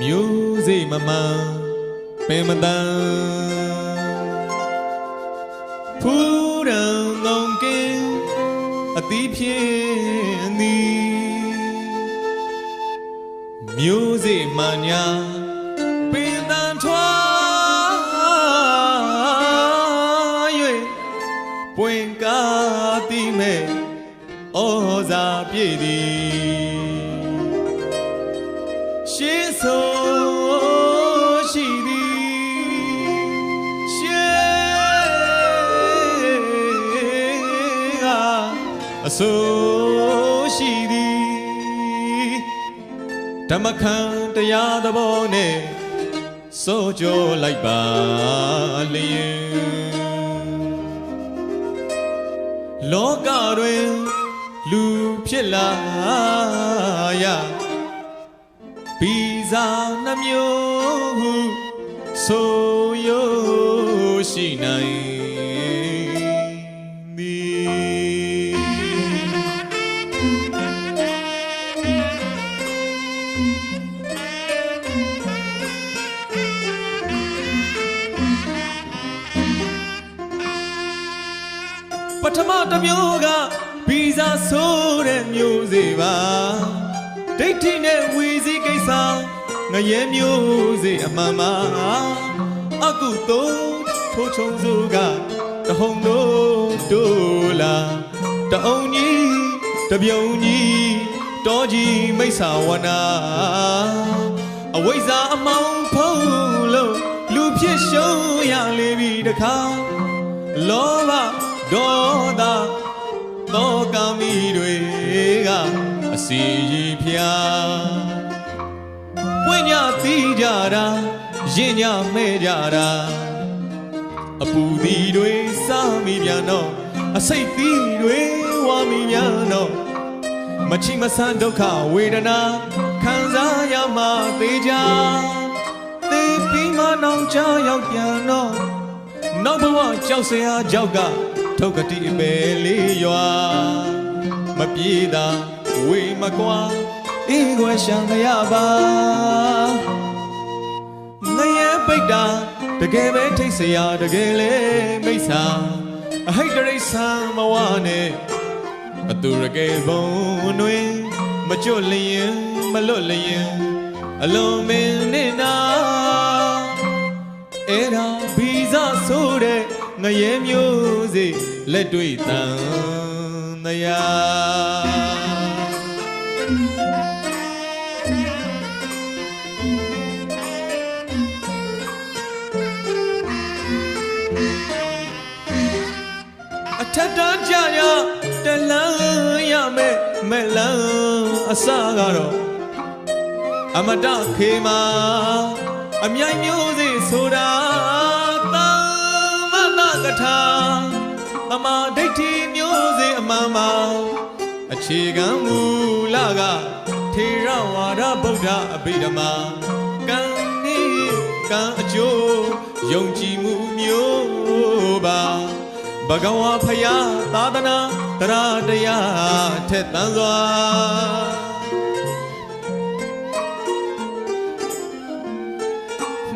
မျိုးစိတ်မမှန်ပင်မတန်ဖူးရန်ငုံကင်းအသီးဖြင့်သည်မျိုးစိတ်မှန်ညာပင်တန်ထွား၍ပွင့်ကားတိမဲ့ဩဇာပြည့်သည်ရှေးဆို အဆိုရှိသည်ဓမ္မခန္တရားသဘောနဲ့စိုးကြောလိုက်ပါလျင်လောကတွင်လူဖြစ်လာရဘီဇာနှမျိုးဟုဆိုရရှိနိုင် မတစ်မျိုးကဘီဇာဆိုတဲ့မျိုးစေပါဒိဋ္ဌိနဲ့ဝီစည်းကိစ္စငရဲမျိုးစေအမှန်မှာအကုသို့ထိုးချုံစုကတဟုံတို့ဒိုလာတအုံကြီးတပြုံကြီးတောကြီးမိစ္ဆာဝနာအဝိဇ္ဇာအမောင်ဖုံးလို့လူဖြစ်ရှုံးရလေပြီတခါလောဘဒေါ စီရီဖျားပွင့်ညသိကြတာရင်ညမဲ့ကြတာအပူသီတွေစားမိပြန်တော့အစိတ်သီတွေဝါမိပြန်တော့မချိမဆန်းဒုက္ခဝေဒနာခံစားရမှသေးကြသေပြီးမှနောင်ချရောက်ပြန်တော့နောက်ဘဝကြောက်စရာကြောက်ကထုတ်ကတိအပဲလေးရွာမပြေတာ ဝေမကွာအေးခွဲရှံမရပါငရဲပိတ်တာတကယ်ပဲထိတ်စရာတကယ်လေမိစ္ဆာအဟိတ်တရိษံမဝနဲ့အတူရကယ်ဘုံတွင်မကြွလျင်မလွတ်လျင်အလုံးမင်းနဲ့နာအဲ့ဒါဗီဇဆိုတဲ့ငရဲမျိုးစေ့လက်တွေ့တန်တရား အထက်တန်းကြရတလန်းရမယ်မဲ့လန်းအစကတော့အမတခေမာအမြိုင်မျိုးစေဆိုတာသမ္မတကထာသမာဓိဋ္ဌိမျိုးစေအမှန်မှာအခြေခံမူလကထေရဝါဒဗုဒ္ဓအဘိဓမ္မာကံနေကံအကျိုးယုံကြည်မှုမျိုးပါ ဘဂဝါဖယားသာသနာတရားတရားထက်သန်စွာ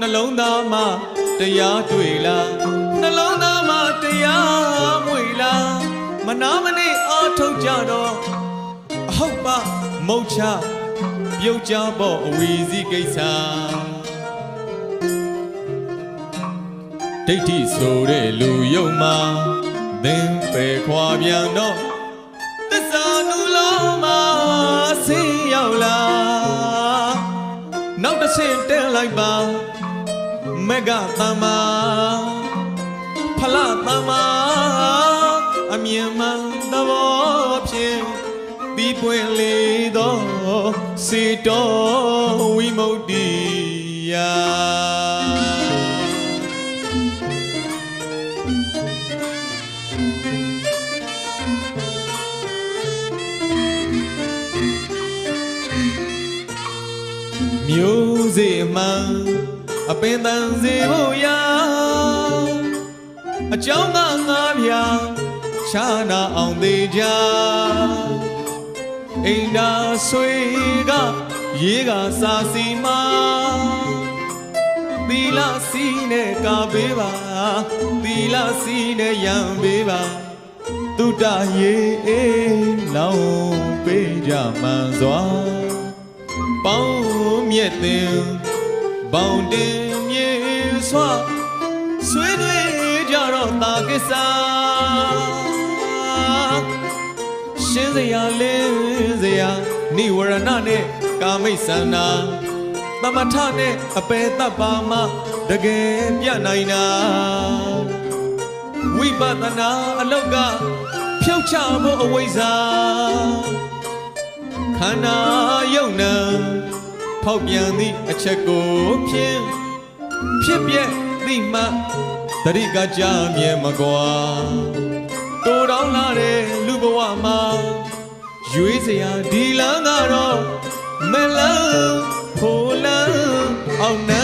နှလုံးသားမှာတရားတွေ့လားနှလုံးသားမှာတရားမွေလားမနာမနေအားထုတ်ကြတော့အဟုတ်ပါမုတ်ချပြုတ်ကြပေါ့အဝီစီကိစ္စဒိဋ္ဌိဆိုတဲ့လူယုံမှာ သင်ပယ်ခွာပြန်တော့သစ္စာနုလုံးမှာဆင်းရောက်လာနောက်တစ်ဆင့်တက်လိုက်ပါမကသမ္မာဖလသမ္မာအမြင်မှန်သဘောဖြင့်ဒီပွင့်လေသောစေတော်ဝိမု ക്തി ယာ မျိုးစေ့မှန်အပင်တန်စေဖို့ရာအကြောင်းကငါးပြာခြားနာအောင်သေးကြအိမ်သာဆွေကရေးကစာစီမာသီလစီနဲ့ကာပေးပါသီလစီနဲ့ရံပေးပါတုတ္တရေအေးလောင်းပေးကြမှန်စွာပေါင်း မြက်တင်ပေါင်းတင်မြေစွာဆွေးနွေးကြတော့တာကိစ္စရှင်းစရာလင်းစရာနိဝရဏနဲ့ကာမိတ်ဆန္ဒသမထနဲ့အပေတ္တပါမတကယ်ပြနိုင်တာဝိပဿနာအလောက်ကဖြုတ်ချဖို့အဝိဇ္ဇာခန္ဓာယုံနံ ဖောက်ပြန်သည့်အချက်ကိုဖြင့်ဖြစ်ပြက်သိမှတတိကကြမြဲမကွာတိုးတောင်းလာတဲ့လူဘဝမှာရွေးစရာဒီလန်းကတော့မလန်းဖိုလန်းအောင်နန်း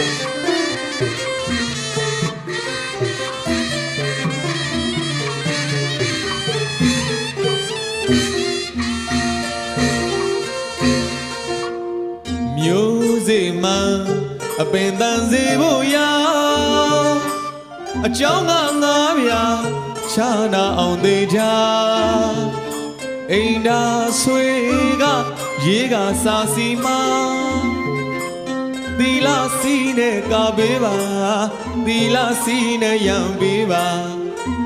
မျိုးစေမှအပင်တန်စေဖို့ရာအကြောင်းကငါးပြာခြားနာအောင်သေးချာအိမ်သာဆွေကရေးကစာစီမာ သီလစီနဲ့ကာပေးပါသီလစီနဲ့ရံပေးပါ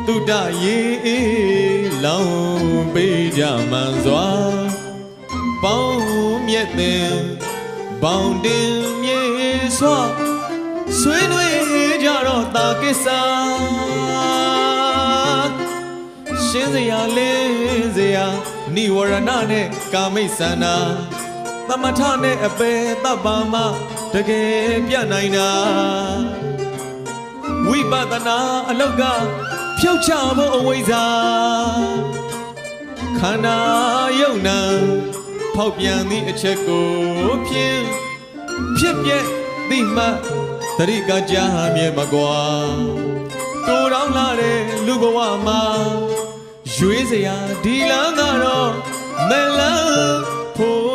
တုဒ္ဒရေလောင်းပေးကြမှန်စွာပေါင်းမြက်တင်ပေါင်းတင်မြေစွာဆွေးနွေးကြတော့တာကိစ္စရှင်းစရာလင်းစရာနိဝရဏနဲ့ကာမိတ်ဆန္ဒသမထနဲ့အပေတပ္ပါမ တကယ်ပြနိုင်တာဝိပဿနာအလောက်ကဖြုတ်ချဖို့အဝိဇ္ဇာခန္ဓာယုံနံဖောက်ပြန်သည့်အချက်ကိုဖြင့်ဖြစ်ပြက်သိမှသတိကကြာမြဲမကွာတိုးတောင်းလာတဲ့လူဘဝမှာရွေးစရာဒီလန်းကတော့မလန်းဖိုလန်း